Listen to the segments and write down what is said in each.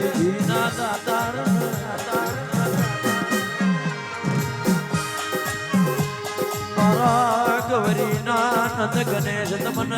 સિદ્ધિના દાતાર મારા ગવરીના નંદ ગણેશ તમન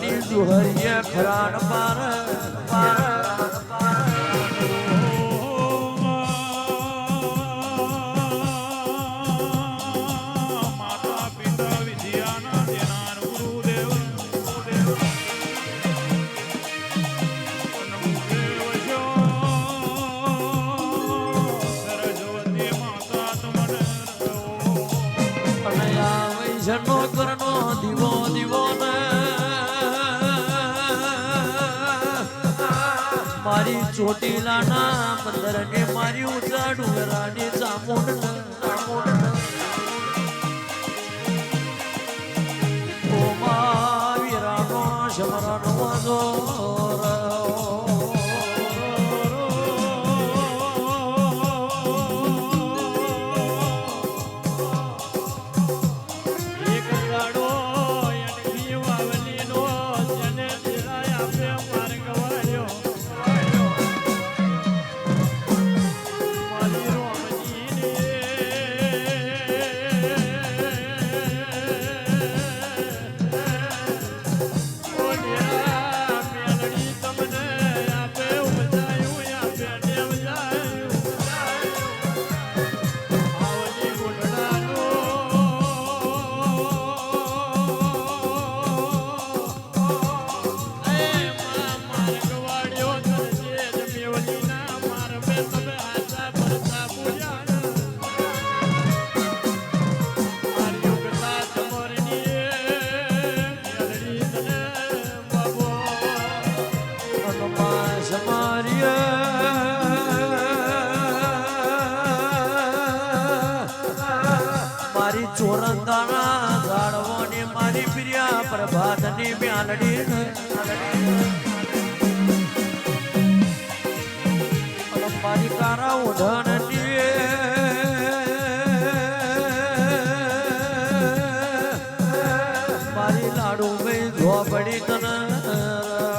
ની દુહરિયે ખરાણ પાર પાર ચોટીલા ના પંદર ને માર્યું ડુંગરા ને જામુન જામુન ઓ મા વીરા નો શમરા નો વાજો ભાઈ ધોબડી તન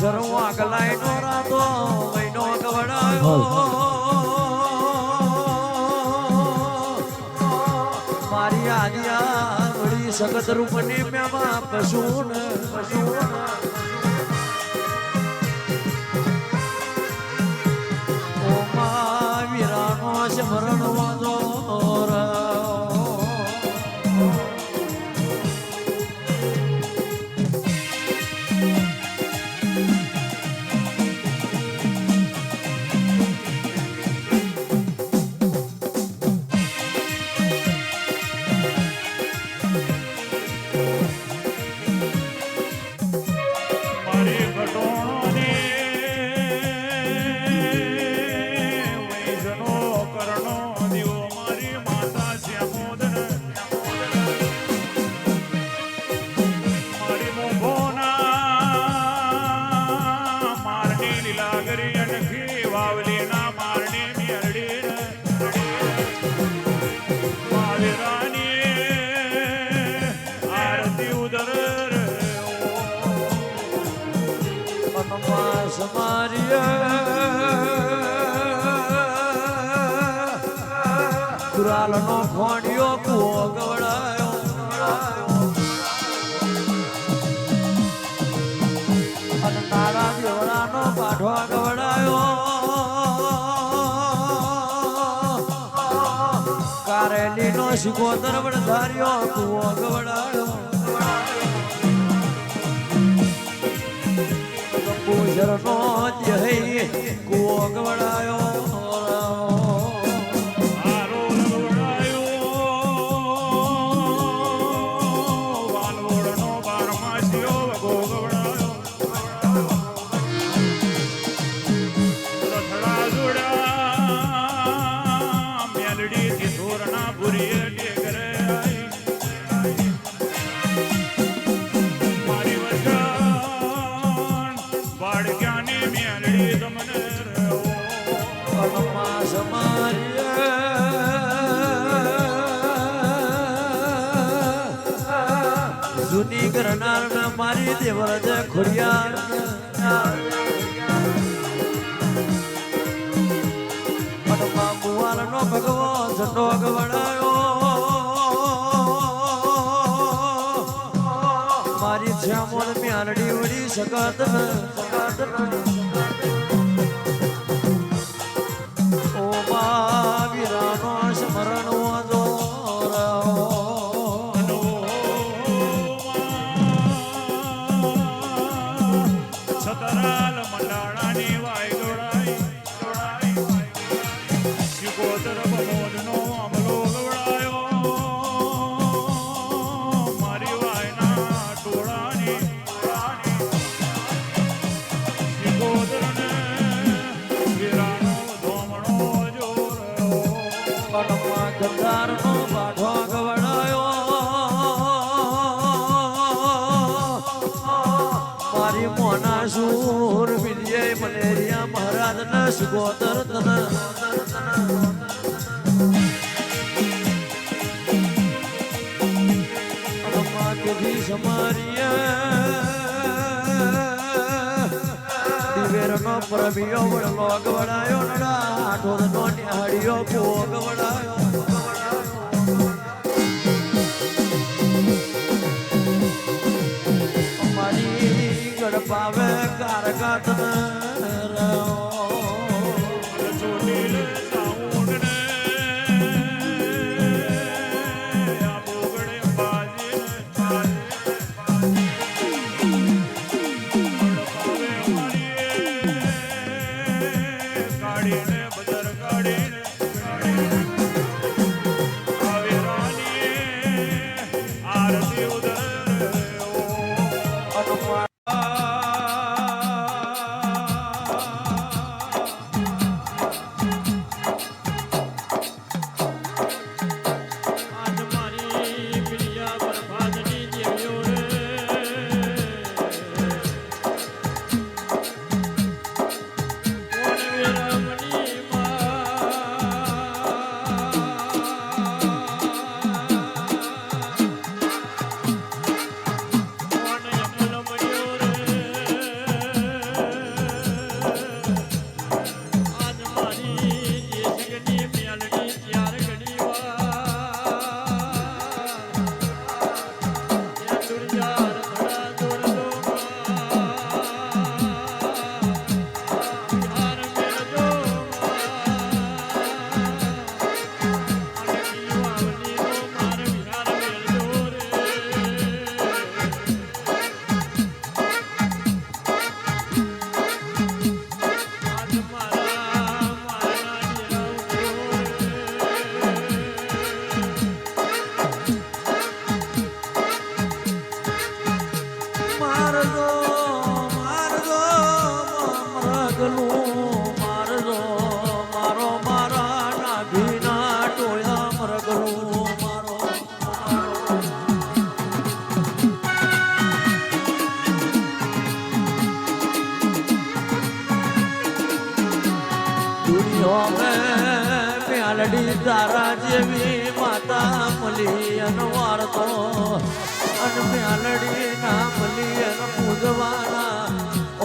ઝરવા ગલાય નો રાતો વૈનો ગવડાયો. મારી આલિયા વળી સગત રૂપની મેમાં પશુન પશુન. કશુકો તરવડ ધાર્યો તું અગવડાયો જરનો જય કુઓ ગવડાયો મોલ મ્યાલડી ઉડી શકત ન શકત. ન મારનો પાઠો ગવડાયો. મારી મોના સૂર વિજય મલેરિયા મહારાજ ના સુગોતર પ્રભિયો વડલો ગવડાયો નડા. આઠો નો નિહાળ્યો ભોગ વડાયો ባበግ አረጋት તારા જેવી માતા મળી અન વારતો અન મેલડી ના મળી અન પૂજવાના.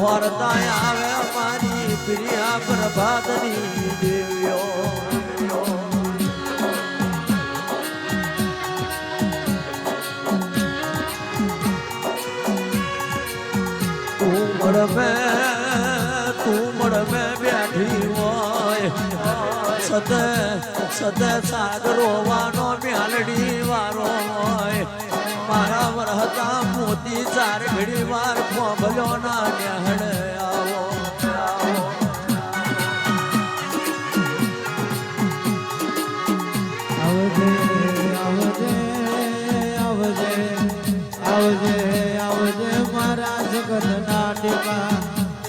વાર્તા આવે મારી પ્રિયા પ્રભાતની દેવીઓ. તું મળવે તું મળવે બેઠી હોય. સદે સાગરો વાનો મ્યાલડી વારો હોય. મારા વરહતા મોતી ચાર ઘડી વાર ફોબલ્યો ના ન્યાહડે આવો આવો. આવજે આવજે આવજે આવજે આવજે મારા જગતના ટેકા.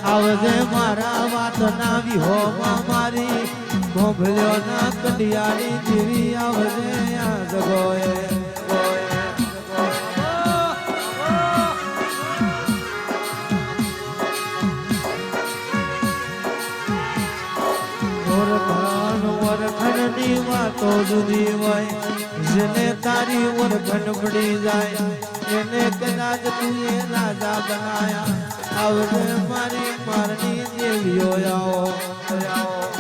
આવજે મારા વાતના વિહોમાં મારી ભોભલ્યો ના કંડિયાળી જીવી આવજે આ જગોએ ની વાતો જુદી હોય, જેને તારી ઓળખાણ પડી જાય, એને કદાચ તું એ રાજા બનાયા. આવજે મારી મારની દેવીઓ આવો આવો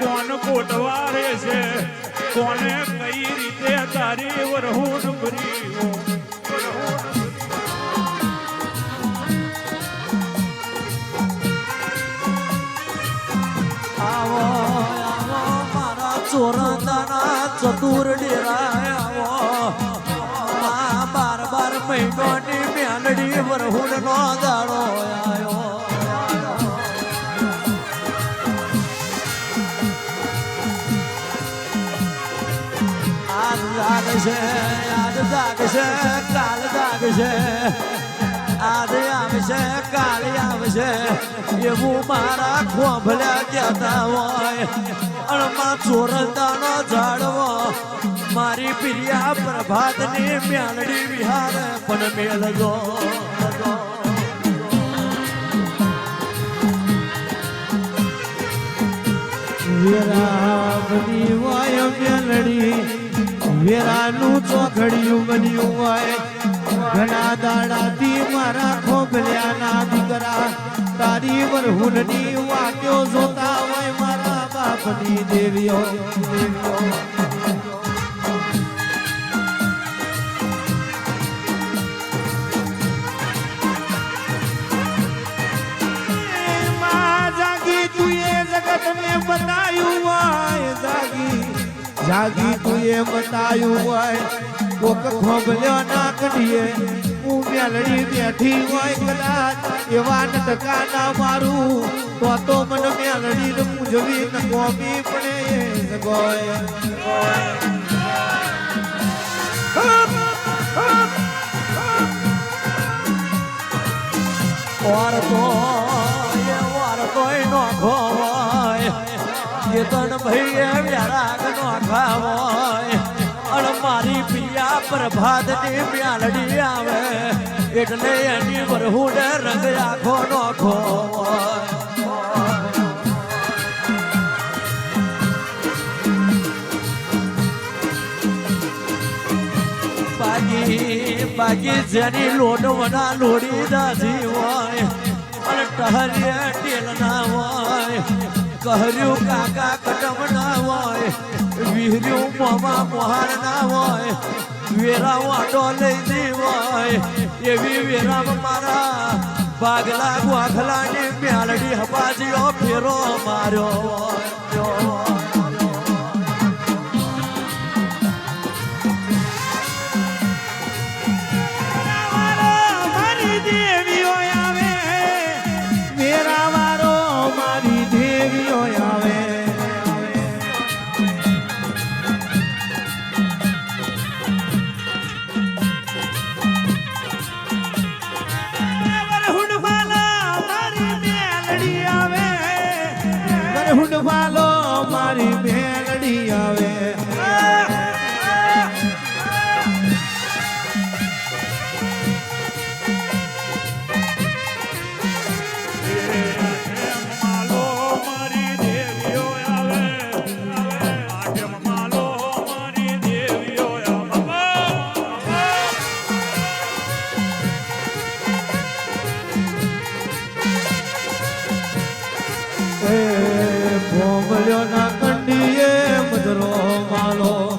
કોણ કોટવારે છે? કોને કઈ રીતે તારી વરહુણ ભરી આવો આવો, મારા ચોરંદાના ચતુર ડેરાય આવો. બાર બાર મહિનોની મેલડી વરહુડ નો જાગશે આજ જાગશે કાલ જાગશે આજે આવશે કાલે આવશે એવું મારા ખોભલ્યા કહેતા હોય અણમાં ચોરંદાનો ઝાડવો મારી પ્રિયા પ્રભાતની મ્યાલડી વિહાર પણ મેલજો વેરા બની હોય મેલડી વેરાનું ચોઘડિયું બન્યું હોય. ઘણા દાડાથી મારા ખોભલ્યાના દીકરા. તારી વરહુલની વાક્યો જોતા હોય મારા બાપની દેવીઓ. દેવીઓ જગત ને બતાયું હોય, જાગી જાગી તુએ બતાયું હોય, કોક ખોબલ્યો ના કરીએ હું મેલડી બેઠી હોય કદાચ, એવા નટકા ના મારું, તો તો મને મેલડી પૂજવી ન ગોમી પડે ગોય ઓર તો ચેતન ભાઈ વ્યારાગનો ખાવો અણ મારી પિયા પ્રભાતની મ્યાલડી આવે. એટલે એની વરહુડ રંગ આખો નોખો બાકી બાકી જેની લોડવના લોડી દાધી હોય. અને ટહરીએ ટેલના હોય. કહર્યું કાકા કટમ ના હોય, વિહર્યું મોમાં મોહાર ના હોય વેરા વાટો લઈ હોય. એવી વેરા મારા ભાગલા ગોખલા ની મ્યાલડી હપાજીઓ ફેરો માર્યો હોય. માલો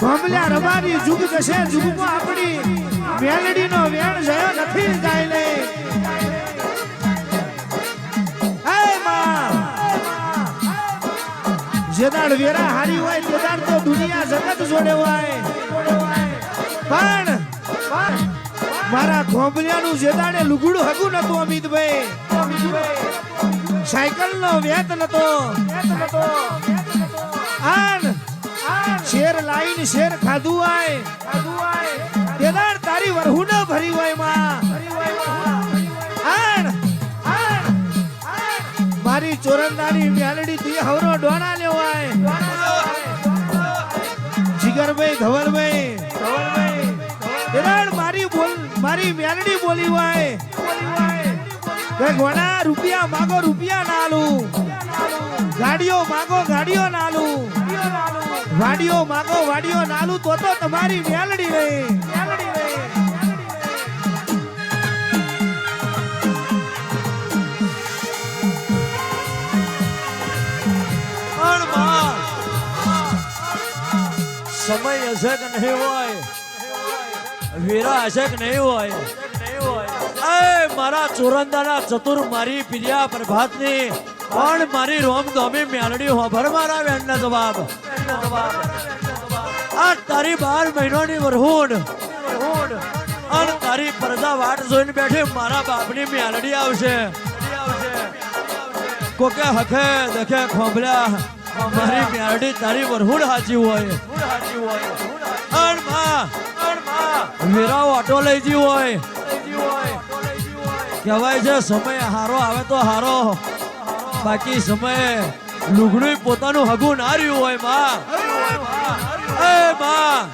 ભમલ્યા રબારી જુગ જશે જુગમાં આપણી મેલડીનો વેણ જયો નથી જાય લે જેદાડ વેરા હારી હોય તેદાડ તો દુનિયા જગત જોડે હોય. પણ મારા ખોબલિયાનું જેદાડે લુગડું હગું નતું અમિતભાઈ. સાયકલ નો વેત નતો આન શેર લાઈન શેર ખાધું આય. તેદાડ તારી વરહુડ ભરી હોયમાં. આન મારી ચોરંદાની મ્યાલડી તી હવરો ડોણા લેવાય. જીગરભાઈ, ધવલભાઈ. ધવલભાઈ તેદાડ મારી બોલ, મારી મ્યાલડી બોલી હોય. ગોણા રૂપિયા માગો રૂપિયા નાલું ગાડીઓ માગો ગાડીઓ નાલું વાડીઓ માગો, વાડીઓ નાલું, તો તો તમારી મ્યાલડી રહી પણ રહી સમય હશે કે નહીં હોય. વીરા હશે કે નહીં હોય. એ, મારા ચોરંદાના ચતુર મારી પ્રિયા પ્રભાતની, પણ મારી રોમ દોમી મેલડી હોભર મારા વેણના જવાબ. આ તારી બાર મહિનાની વરહુણ અને તારી પરદા વાટ જોઈને બેઠી મારા બાપની મેલડી આવશે. કોકે હખે દખે ખોભલ્યા, મારી મેલડી તારી વરહુણ હાચી હોય. અણમાં વીરા ઓટો લઈ જી હોય. કહેવાય છે, સમય હારો આવે તો હારો. બાકી સમયે લુગડું પોતાનું હગું ના રહ્યું હોય, માં. એ, માં.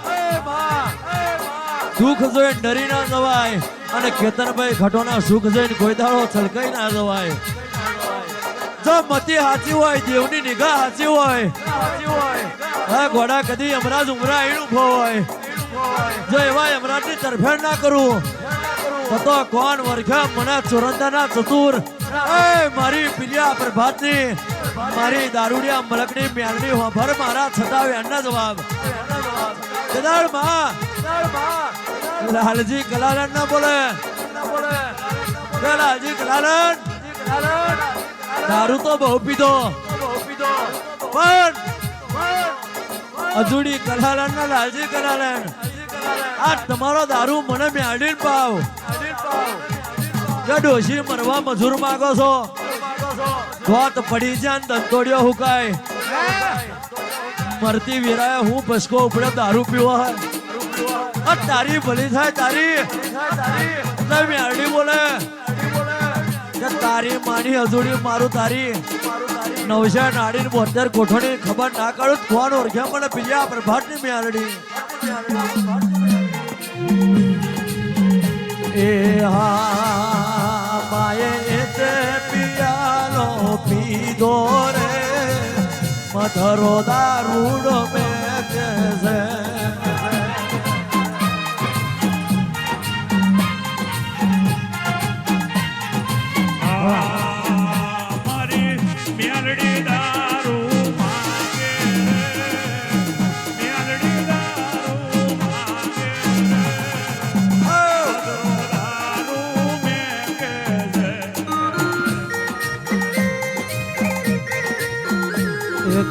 દુઃખ જોઈને ડરી ના જવાય અને કેતનભાઈ ઘટોના સુખ જોઈને કોઈ દાડો છલકાઈ ના જવાય. જો મતી હાચી હોય, દેવની નિગાહ હાચી હોય, હા, ઘોડા કદી અમરાજ ઉમરા એનું ભો હોય. જો એવા અમરાજની તરફેણ ના કરું, તો કોણ વર્ગા મને ચોરંદાના ચતુર? એ, મારી પિલિયા પ્રભાતની મારી દારૂડિયા મલકની મેળની હોભર મારા છતાં વ્યાના જવાબ. કેદારમાં લાલજી કલાલન ના બોલે. લાલજી કલાલન દારૂ તો બહુ પીધો. પણ અજુડી કલાલન ના લાલજી કલાલન આ તમારો દારૂ મને મેળીને પાવ. કે ડોશી મરવા મજૂર માગો છો ગોત પડી જાય દંતોડિયો હુકાય મરતી વીરાએ હું બસકો ઉપડે દારૂ પીવો. તારી ભલી થાય, તારી. એટલે મ્યાડી બોલે. તારી માની હજુડી મારું તારી. નવશે નાડી બોતેર કોઠોડી ખબર ના કાઢું કોણ ઓળખ્યા મને પીજા પ્રભાતની મેળડી. એ હા. પીધો રે મધરો દારૂડો મેં છે.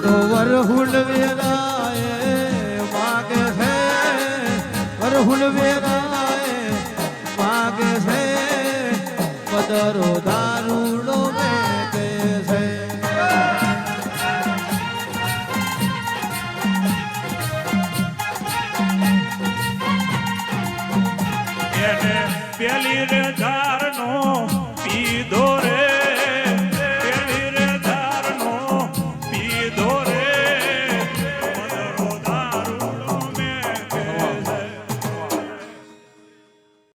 વરહુલ વેરાય માગે છે વરહુલ વેરાએ